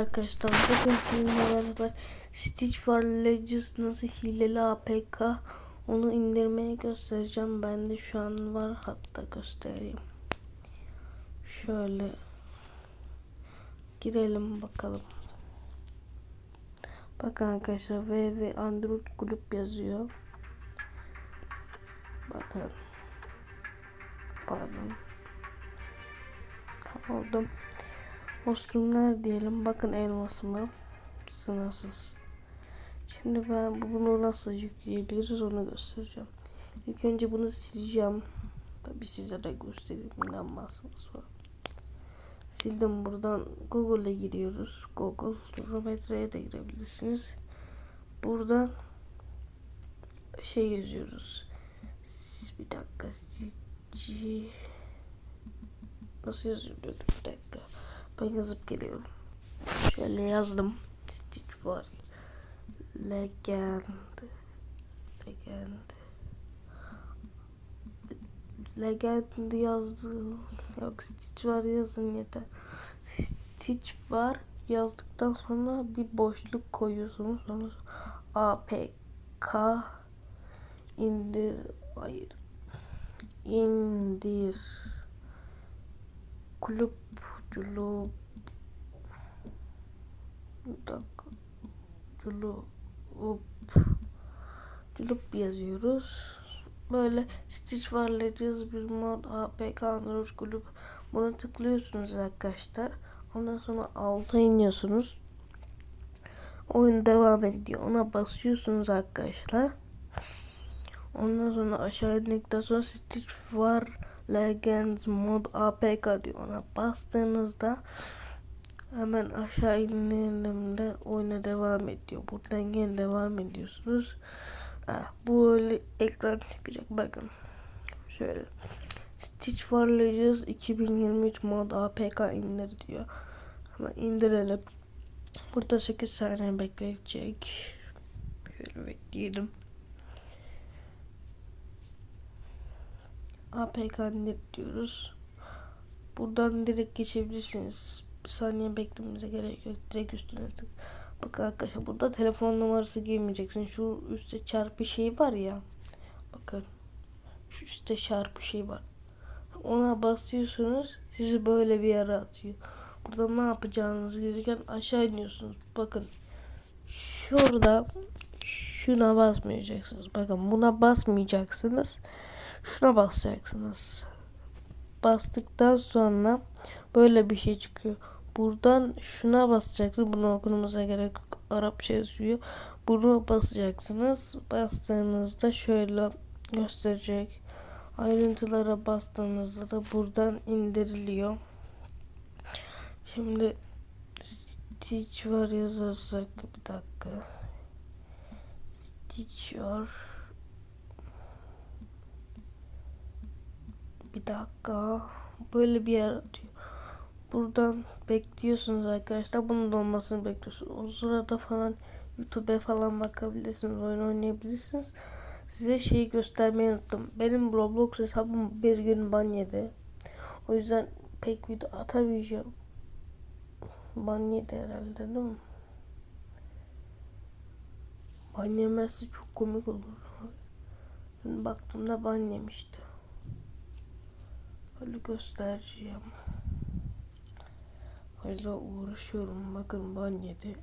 Arkadaşlar bugün sizinle beraber Stitch for Legends nasıl hileli APK onu indirmeye göstereceğim. Bende şu an var hatta göstereyim. Şöyle girelim bakalım. Bakın arkadaşlar VV Android grup yazıyor. Bakın. Pardon. Aldım. Kostümler diyelim. Bakın elmasıma. Sınırsız. Şimdi ben bunu nasıl yükleyebiliriz onu göstereceğim. İlk önce bunu sileceğim. Tabi size de göstereyim inanmazsınız falan. Sildim buradan Google'a giriyoruz. Google Rometra'ya da girebilirsiniz. Buradan şey yazıyoruz. Bir dakika. Stitch Nasıl yazıyordu? Bir dakika. Ben yazıp geliyorum. Şöyle yazdım. Stitch var. Legend. Legend. Legend yazdım. Yok Stitch var yazın yeter. Stitch var yazdıktan sonra bir boşluk koyuyorsunuz. Sonra APK indir hayır indir kulüp dakika. Culup culup yazıyoruz. Böyle Stitch var Legends bir mod APK Android kulüp bunu tıklıyorsunuz arkadaşlar. Ondan sonra alta iniyorsunuz. Oyun devam ediyor. Ona basıyorsunuz arkadaşlar. Ondan sonra aşağı indikten sonra Stitch var Legends mod APK diyor ona bastığınızda hemen aşağı indiğimde oyuna devam ediyor. Buradan yine devam ediyorsunuz. Ha, bu öyle ekran çıkacak bakın. Şöyle. Stitch for Legends 2023 mod APK indir diyor. Hemen indirelim. Burada 8 saniye bekleyecek. Şöyle bekleyelim. APK indir diyoruz. Buradan direkt geçebilirsiniz. Bir saniye beklememize gerek yok. Direkt üstüne tık. Bakın arkadaşlar burada telefon numarası girmeyeceksin. Şu üstte çarpı şey var ya. Bakın. Şu üstte çarpı şey var. Ona basıyorsunuz. Sizi böyle bir yere atıyor. Burada ne yapacağınız gereken aşağı iniyorsunuz. Bakın. Şurada şuna basmayacaksınız. Bakın buna basmayacaksınız. Şuna basacaksınız. Bastıktan sonra böyle bir şey çıkıyor. Buradan şuna basacaksınız. Bunu okumamıza gerek yok. Arapça yazıyor. Bunu basacaksınız. Bastığınızda şöyle gösterecek. Ayrıntılara bastığınızda da buradan indiriliyor. Şimdi Stitch var yazarsak bir dakika. Stitch var. Bir dakika. Böyle bir yer atıyor. Buradan bekliyorsunuz arkadaşlar. Bunun dolmasını bekliyorsunuz. O sırada falan YouTube'a falan bakabilirsiniz. Oyun oynayabilirsiniz. Size şeyi göstermeyi unuttum. Benim Roblox hesabım bir gün ban yedi. O yüzden pek video atamayacağım. Ban yedi herhalde değil mi? Ban yemezse çok komik olur. Baktığımda ban yemişti. Öyle göstereceğim. Hala uğraşıyorum. Bakın ban yedi.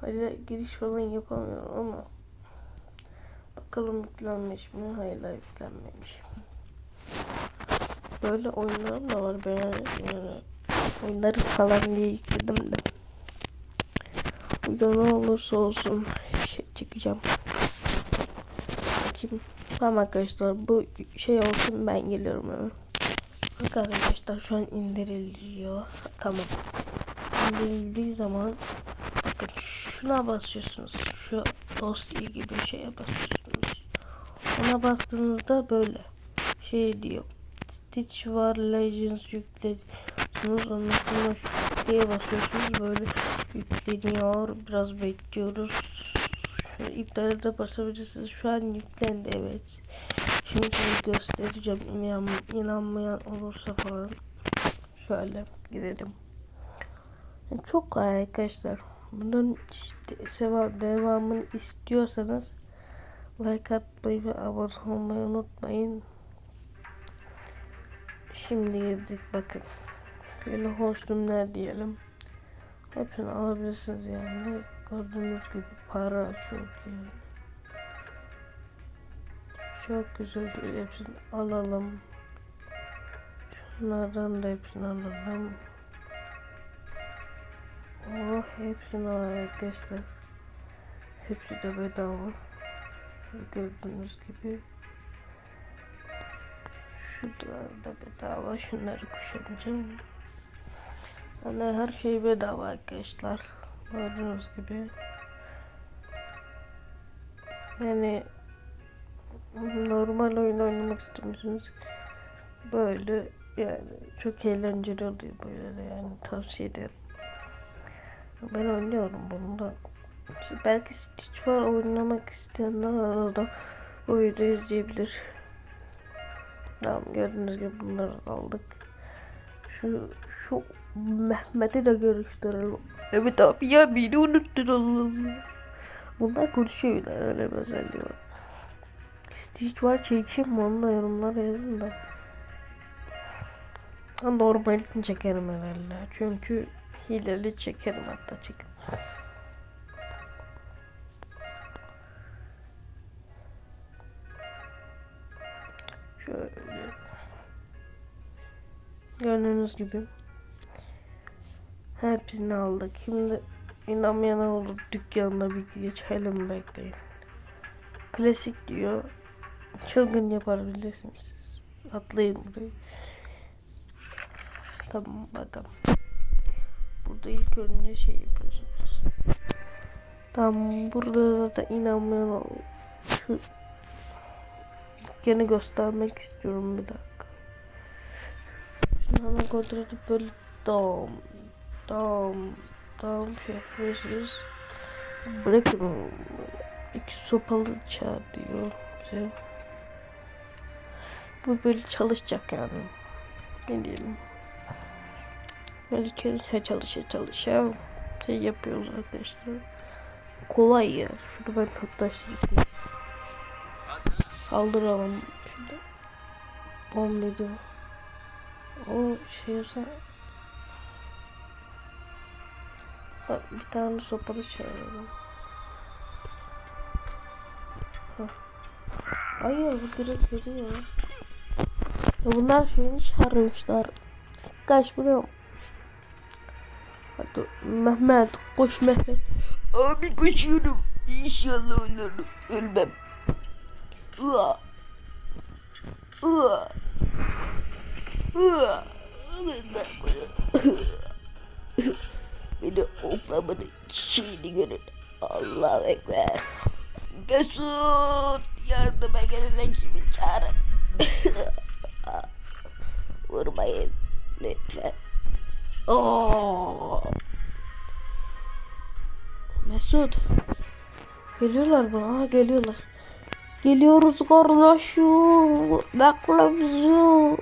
Hala giriş falan yapamıyorum ama bakalım yüklenmiş mi? Hala yüklenmemiş. Böyle oyunlarım da var. Ben oynarız falan diye yükledim de. Burada ne olursa olsun şey çekeceğim. Bakayım. Tamam arkadaşlar bu şey olsun ben geliyorum hemen. Bak arkadaşlar şu an indiriliyor. Tamam. İndirildiği zaman bakın şuna basıyorsunuz. Şu dosya gibi şeye basıyorsunuz. Ona bastığınızda böyle şey diyor. Stitch var Legends yüklediyorsunuz. Ondan sonra şu diye basıyorsunuz. Böyle yükleniyor. Biraz bekliyoruz. İptale de basabilirsiniz. Şu an yüklendi evet. Şimdi size göstereceğim. İnan, inanmayan olursa falan. Şöyle girelim. Çok kolay arkadaşlar. Bunun işte devamını istiyorsanız like atmayı ve abone olmayı unutmayın. Şimdi girdik bakın. Böyle kostümler diyelim. Hepsini alabilirsiniz yani. Gördüğünüz gibi para çok iyi. Çok güzel hepsini alalım. Şunlardan da hepsini alalım. Oh hepsini al arkadaşlar. Hepsi de bedava. Gördüğünüz gibi. Şunlar da bedava. Şunları kuşanacağım. Yani her şey bedava arkadaşlar. Gördüğünüz gibi. Yani normal oyun oynamak istiyorsanız böyle yani çok eğlenceli oluyor böyle de yani tavsiye ederim. Ben oynuyorum bunu da. Belki Stitch var oynamak isteyenler arada o videoyu izleyebilir. Tamam gördüğünüz gibi bunları aldık. Şu şu Mehmet'i de görüştürelim. Evet abi ya beni unuttun Allah'ım. Bunlar konuşuyorlar öyle bir özelliği var. Stitch var çekeyim mi onu da yorumlara yazın da. Ben normalini çekerim herhalde. Çünkü hileli çekerim hatta çekerim. Şöyle. Gördüğünüz gibi. Hepsini aldık. Şimdi inanmayan olur dükkanda bir geçelim bekleyin. Klasik diyor. Çılgın yapabilirsiniz. Atlayın burayı. Tamam bakalım. Burada ilk önce şey yapıyorsunuz. Tamam burada zaten inanmayan ol. Şu gene göstermek istiyorum bir dakika. Şimdi hemen kontrol edip böyle dam dam şey yapıyorsunuz. Bırakın iki sopalı çağır diyor bize. Bu böyle çalışacak yani. Ne diyelim. Böyle çalışa çalışa çalışa şey yapıyoruz arkadaşlar. Kolay ya. Şunu ben toplaştırayım. Saldıralım. Şurada. Bom dedim. O şey olsa Bak, bir tane sopalı çağıralım. Hah. Hayır bu direkt geliyor. Ya bunlar şeyini çağırmışlar. Kaç biliyor? Hadi Mehmet koş Mehmet. Abi koşuyorum. İnşallah ölürüm. Ölmem. Ua. Ua. Ua. Beni oklamanın şeyini görün. Allahu Ekber. Mesut yardıma gelene kimi çağırın. Vurmayın lütfen. Oo. Mesut. Geliyorlar bana. Ha, geliyorlar. Geliyoruz kardeşim. Bekle bizi.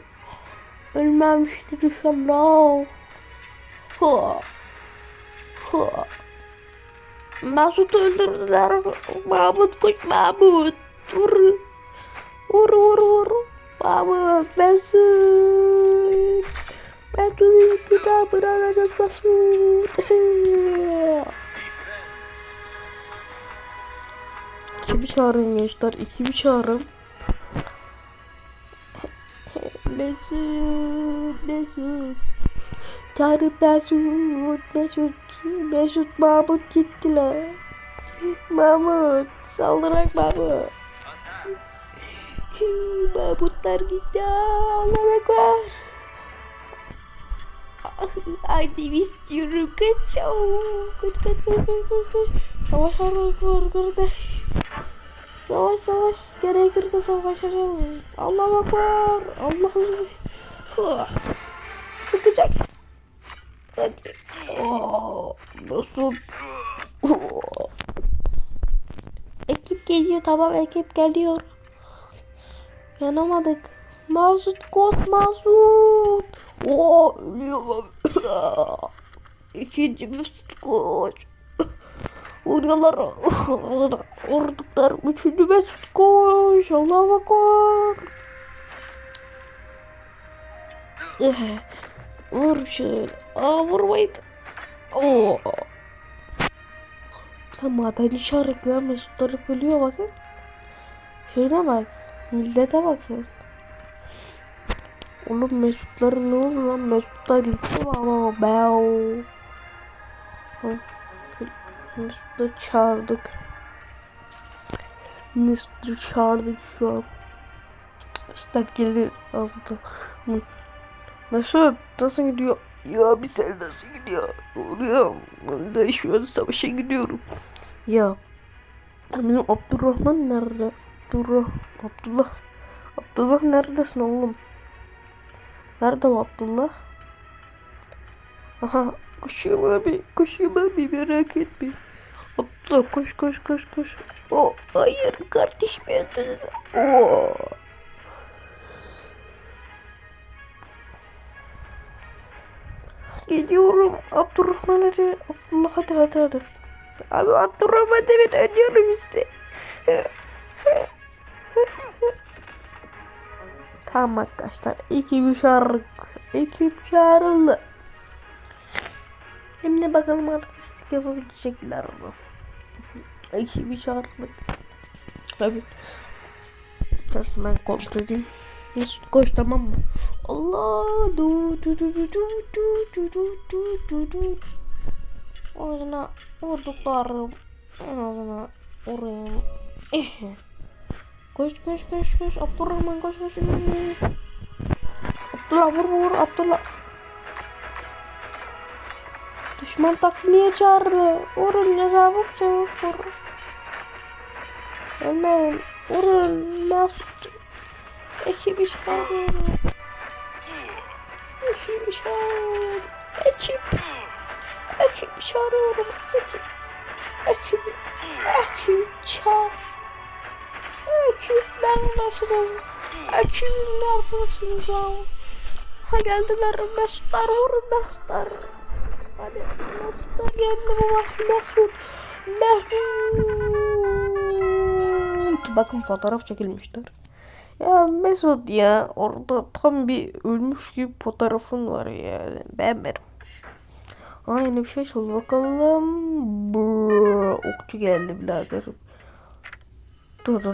Ölmemiştir inşallah. Ha. Mesut öldürdüler. Mahmut koş Mahmut. Vur. Vur vur vur. Mahmut Mesut. Mesut kita berada Mesut. Kimi çağırın gençler? İkimi çağırın. Mesut, Mesut. Çağırın Mesut, Mesut, Mesut Mahmut gittiler. Mahmut, saldırak Mahmut. Mahmutlar gitti. Allah ekber. Annemi istiyorum. Kaç. Kaç, kaç, kaç, kaç, kaç, kaç. Savaş var kardeş. Savaş savaş gerekirse savaşacağız. Allah akbar. Allah sıkacak. Hadi. Oh, nasıl? Oh. Ekip geliyor tamam ekip geliyor. Yanamadık. Mazut kot mazut. Oo ölüyorum. İkinci Mesut koş. Vuruyorlar. Vurduklar. Üçüncü Mesut koş. Allah'a akbar. Vur şöyle. Aa vurmayın. Oo. Sen madenci çarık ya Mesutları bölüyor bakın. Şöyle bak. Millete bak sen. Oğlum Mesutları ne oldu lan? Mesutlar gitti ama bew. Mesutları çağırdık. Mesutları çağırdık şu an. Mesut gelir aslında. Mesut nasıl gidiyor? Ya bir sen nasıl gidiyor? Oluyor. Ben de şu an savaşa gidiyorum. Ya benim Abdurrahman nerede? Abdurrah Abdullah Abdullah neredesin oğlum? Nerede o Abdullah? Aha koşuyorum abi koşuyorum abi merak etme. Abdullah koş koş koş koş. O hayır kardeşim öldürdü. Geliyorum Abdurrahman hadi. Abdullah hadi hadi hadi. Abi Abdurrahman demin ölüyorum işte. tamam arkadaşlar. İki şarkı. Ekip çağrıldı. Şimdi bakalım artistik yapabilecekler mi? Ekibi çağırdık. Tabi. Nasıl ben kontrol edeyim. Mesut koş tamam mı? Allah du du du du du du du du du du du Ağzına vurduklarım en azına vurayım. Eh. Koş koş koş koş Abdurrahman koş koş. Abdullah vur vur Abdullah. Düşman takviye çağırdı. Vurun ya çabuk çabuk vur. Hemen vurun Mesut. Ekibi çağırıyorum. Ekibi çağırıyorum. Ekip. Ekip çağırıyorum. Ekip. Ekibi. Ekip çağır. Ekipler nasılsınız? Ekipler nasılsınız ya? Ha geldiler Mesutlar vurun Mesutlar. Hadi Mesutlar geldi baba. Mesut. Mesut. Bakın fotoğraf çekilmişler. Ya Mesut ya orada tam bir ölmüş gibi fotoğrafın var yani. Beğenmedim. Aa yeni bir şey çal bakalım. Brrr, okçu geldi birader. Dur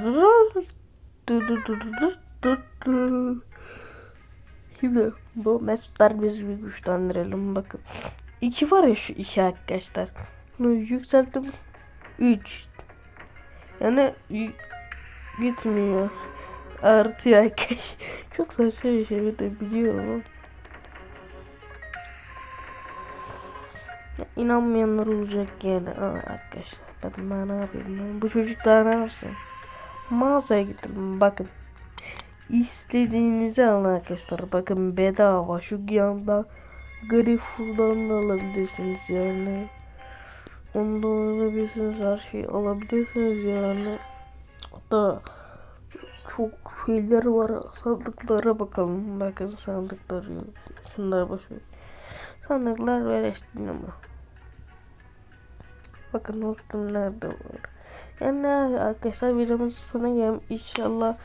Şimdi bu Mesutlar biz bir güçlendirelim bakın. İki var ya şu iki arkadaşlar. Bunu yükselttim. Üç. Yani gitmiyor. Artıyor arkadaş. Çok saçma bir şey de biliyorum. Ya, olacak yani. Aa, arkadaşlar ben ne yapayım. Bu çocuk daha ne yapsın? Mağazaya gittim bakın. İstediğinizi alın arkadaşlar. Bakın bedava şu yanda Griful'dan da alabilirsiniz yani. Onu da alabilirsiniz her şeyi alabilirsiniz yani. Hatta çok şeyler var. Sandıklara bakalım. Bakın sandıkları yok. Şunları boş. Sandıklar vereştin ama. Bakın dostum nerede var. Yani arkadaşlar videomuz sana gelmiş. İnşallah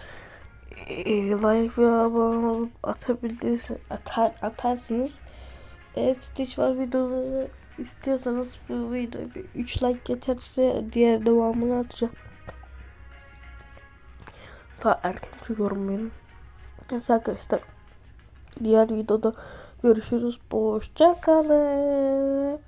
e, like ve abone olup atabilirsiniz. Atar, atarsınız. Evet Stitch var videoları istiyorsanız bu videoya bir 3 like yeterse diğer devamını atacağım. Ta erken çıkıyorum benim. Neyse arkadaşlar. Diğer videoda görüşürüz. Hoşçakalın.